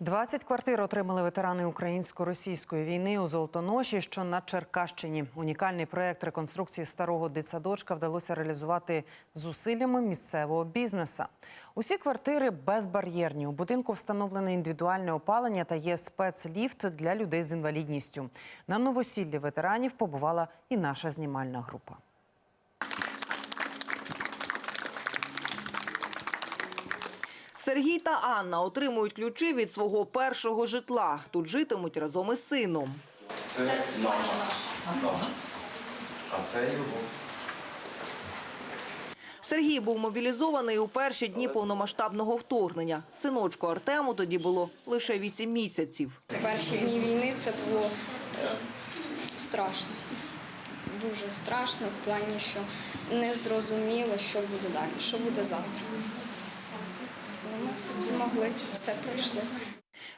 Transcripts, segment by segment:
20 квартир отримали ветерани українсько-російської війни у Золотоноші, що на Черкащині. Унікальний проект реконструкції старого дитсадочка вдалося реалізувати зусиллями місцевого бізнеса. Усі квартири безбар'єрні. У будинку встановлене індивідуальне опалення та є спецліфт для людей з інвалідністю. На новосіллі ветеранів побувала і наша знімальна група. Сергій та Анна отримують ключі від свого першого житла. Тут житимуть разом із сином. Це, наша. наша. А це його. Сергій був мобілізований у перші дні повномасштабного вторгнення. Синочку Артему тоді було лише 8 місяців. Перші дні війни це було е, страшно. Дуже страшно в плані, що не зрозуміло, що буде далі, що буде завтра. Змогли, все пройшли.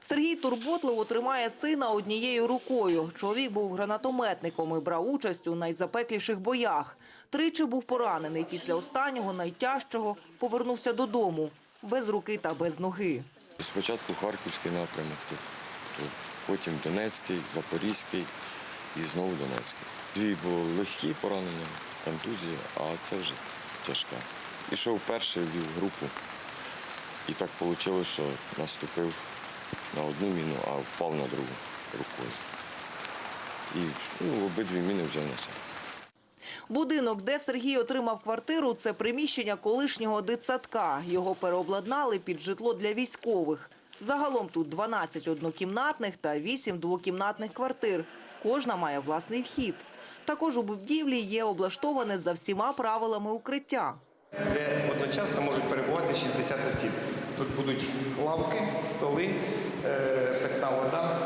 Сергій турботливо тримає сина однією рукою. Чоловік був гранатометником і брав участь у найзапекліших боях. Тричі був поранений. Після останнього, найтяжчого, повернувся додому. Без руки та без ноги. Спочатку Харківський напрямок, потім Донецький, Запорізький і знову Донецький. Дві були легкі поранення, контузії, а це вже тяжка. Ішов перший, вів групу. І так вийшло, що наступив на одну міну, а впав на другу рукою. І ну, обидві міни взяв на себе. Будинок, де Сергій отримав квартиру, це приміщення колишнього дитсадка. Його переобладнали під житло для військових. Загалом тут 12 однокімнатних та 8 двокімнатних квартир. Кожна має власний вхід. Також у будівлі є облаштоване за всіма правилами укриття. де одночасно можуть перебувати 60 осіб. Тут будуть лавки, столи, е, питна вода.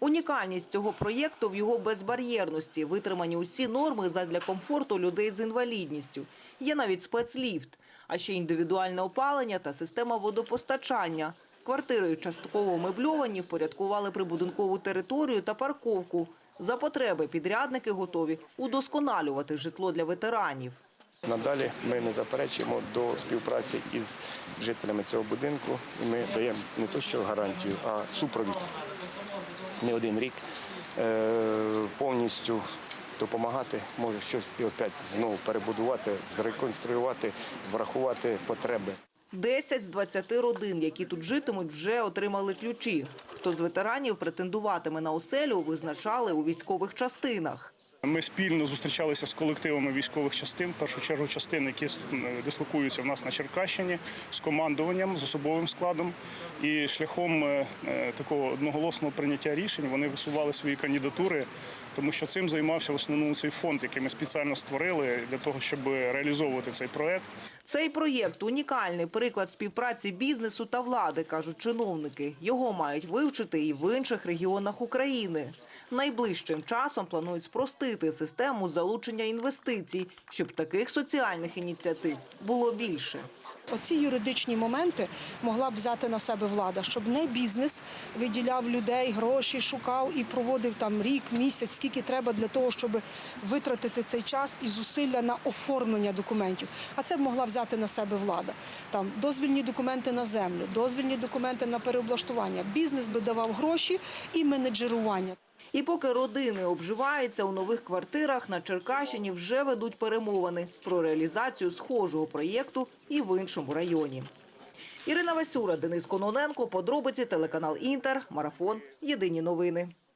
Унікальність цього проєкту в його безбар'єрності. Витримані усі норми задля комфорту людей з інвалідністю. Є навіть спецліфт, а ще індивідуальне опалення та система водопостачання. Квартири частково мебльовані, впорядкували прибудинкову територію та парковку. За потреби підрядники готові удосконалювати житло для ветеранів. Надалі ми не заперечуємо до співпраці із жителями цього будинку. І ми даємо не то що гарантію, а супровід не один рік е, повністю допомагати, може щось і опять знову перебудувати, зреконструювати, врахувати потреби. 10 з 20 родин, які тут житимуть, вже отримали ключі. Хто з ветеранів претендуватиме на оселю, визначали у військових частинах. Ми спільно зустрічалися з колективами військових частин, в першу чергу частин, які е, дислокуються в нас на Черкащині, з командуванням, з особовим складом. І шляхом е, е, такого одноголосного прийняття рішень вони висували свої кандидатури, тому що цим займався в основному цей фонд, який ми спеціально створили для того, щоб реалізовувати цей проект. Цей проєкт унікальний приклад співпраці бізнесу та влади, кажуть чиновники. Його мають вивчити і в інших регіонах України. Найближчим часом планують спростити систему залучення інвестицій, щоб таких соціальних ініціатив було більше. Оці юридичні моменти могла б взяти на себе влада, щоб не бізнес виділяв людей, гроші шукав і проводив там рік, місяць, скільки треба для того, щоб витратити цей час і зусилля на оформлення документів. А це б могла взяти на себе влада. Там дозвільні документи на землю, дозвільні документи на переоблаштування. Бізнес би давав гроші і менеджерування. І поки родини обживаються у нових квартирах, на Черкащині вже ведуть перемовини про реалізацію схожого проєкту і в іншому районі. Ірина Васюра, Денис Кононенко, подробиці, телеканал Інтер, Марафон, Єдині новини.